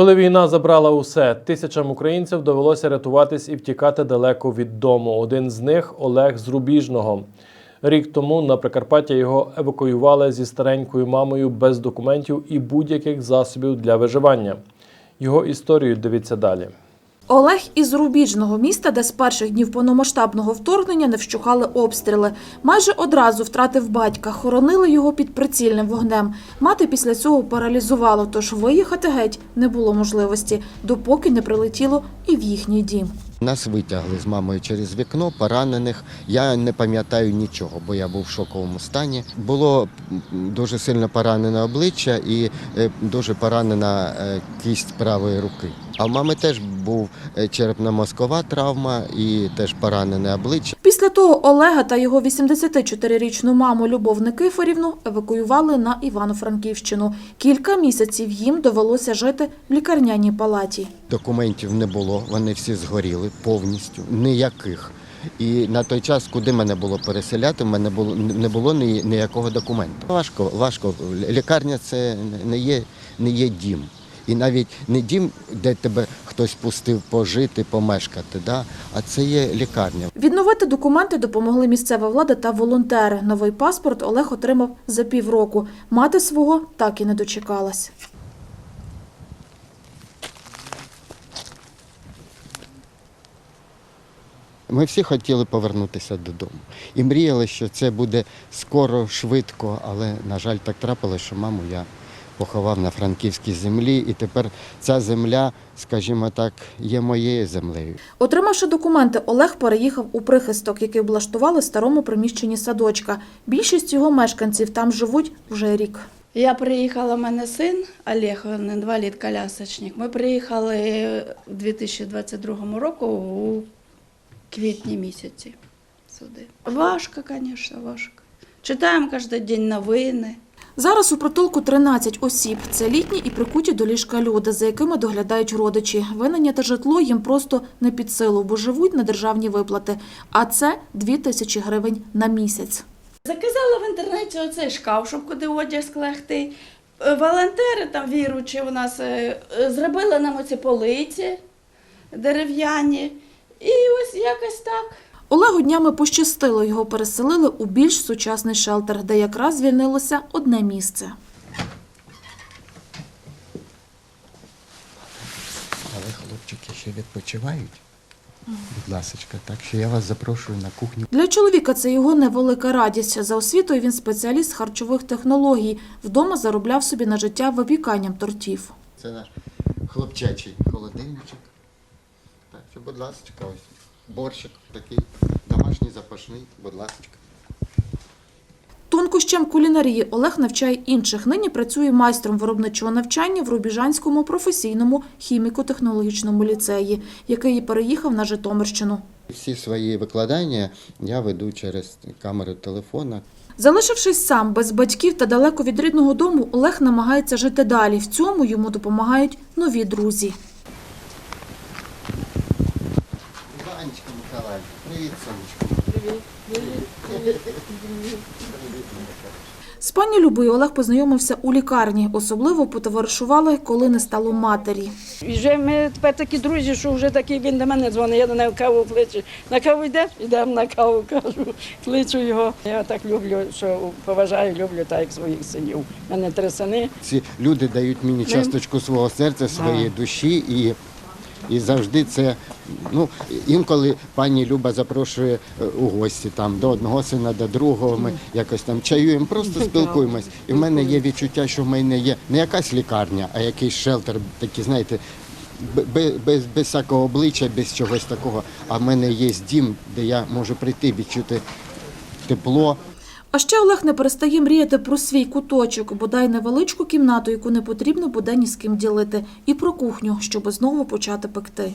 Коли війна забрала усе, тисячам українців довелося рятуватись і втікати далеко від дому. Один з них Олег Зрубіжного. Рік тому на Прикарпаття його евакуювали зі старенькою мамою без документів і будь-яких засобів для виживання. Його історію дивіться далі. Олег із Рубіжного міста, де з перших днів повномасштабного вторгнення не вщухали обстріли. Майже одразу втратив батька, хоронили його під прицільним вогнем. Мати після цього паралізувало, тож виїхати геть не було можливості, допоки не прилетіло і в їхній дім. Нас витягли з мамою через вікно, поранених. Я не пам'ятаю нічого, бо я був в шоковому стані. Було дуже сильно поранене обличчя і е, дуже поранена е, кість правої руки. А в мами теж був е, черепно-мозкова травма і теж поранене обличчя. Після того Олега та його 84-річну маму Любов Никифорівну евакуювали на Івано-Франківщину. Кілька місяців їм довелося жити в лікарняній палаті. Документів не було, вони всі згоріли повністю, ніяких. І на той час, куди мене було переселяти, в мене було не було ніякого документу. Важко, важко. Лікарня це не є, не є дім. І навіть не дім, де тебе хтось пустив пожити, помешкати, да? а це є лікарня. Відновити документи допомогли місцева влада та волонтери. Новий паспорт Олег отримав за півроку. Мати свого так і не дочекалась. Ми всі хотіли повернутися додому. І мріяли, що це буде скоро, швидко, але, на жаль, так трапилося, що маму я поховав на франківській землі, і тепер ця земля, скажімо так, є моєю землею. Отримавши документи, Олег переїхав у прихисток, який облаштували в старому приміщенні садочка. Більшість його мешканців там живуть вже рік. Я приїхала, в мене син Олег, він інвалід колясочник. Ми приїхали у 2022 року у квітні місяці сюди. Важко, звісно, важко. Читаємо кожен день новини. Зараз у притулку 13 осіб. Це літні і прикуті до ліжка люди, за якими доглядають родичі. Винайняте житло їм просто не під силу, бо живуть на державні виплати. А це 2 тисячі гривень на місяць. Заказала в інтернеті оцей шкаф, щоб куди одяг склегти. Е, Волонтери там віручі у нас е, е, зробили нам оці полиці дерев'яні. І ось якось так. Олегу днями пощастило, його переселили у більш сучасний шелтер, де якраз звільнилося одне місце. Але хлопчики ще відпочивають. Будь ласка, так що я вас запрошую на кухню. Для чоловіка це його невелика радість. За освітою він спеціаліст харчових технологій. Вдома заробляв собі на життя випіканням тортів. Це наш хлопчачий холодильничок. Так, що, будь ласка, ось борщик такий домашній запашний, будь ласка. Тонкощам кулінарії Олег навчає інших. Нині працює майстром виробничого навчання в Рубіжанському професійному хіміко-технологічному ліцеї, який переїхав на Житомирщину. Всі свої викладання я веду через камеру телефона. Залишившись сам без батьків та далеко від рідного дому, Олег намагається жити далі. В цьому йому допомагають нові друзі. Іванечка Миколаївна, привіт, сонечко. З пані Любою Олег познайомився у лікарні. Особливо потоваришували, коли не стало матері. І вже ми тепер такі друзі, що вже такий він до мене дзвонить, я до нього каву кличу. На каву йдеш? Йдемо на каву, кажу, кличу його. Я так люблю, що поважаю, люблю так, як своїх синів. У мене три сини. Ці люди дають мені часточку свого серця, своєї душі і. І завжди це, ну інколи пані Люба запрошує е, у гості там до одного сина, до другого. Ми якось там чаюємо, просто спілкуємось. І в мене є відчуття, що в мене є не якась лікарня, а якийсь шелтер, такий, знаєте, без, без, без всякого обличчя, без чогось такого. А в мене є дім, де я можу прийти, відчути тепло. А ще Олег не перестає мріяти про свій куточок, бодай невеличку кімнату, яку не потрібно буде ні з ким ділити, і про кухню, щоб знову почати пекти.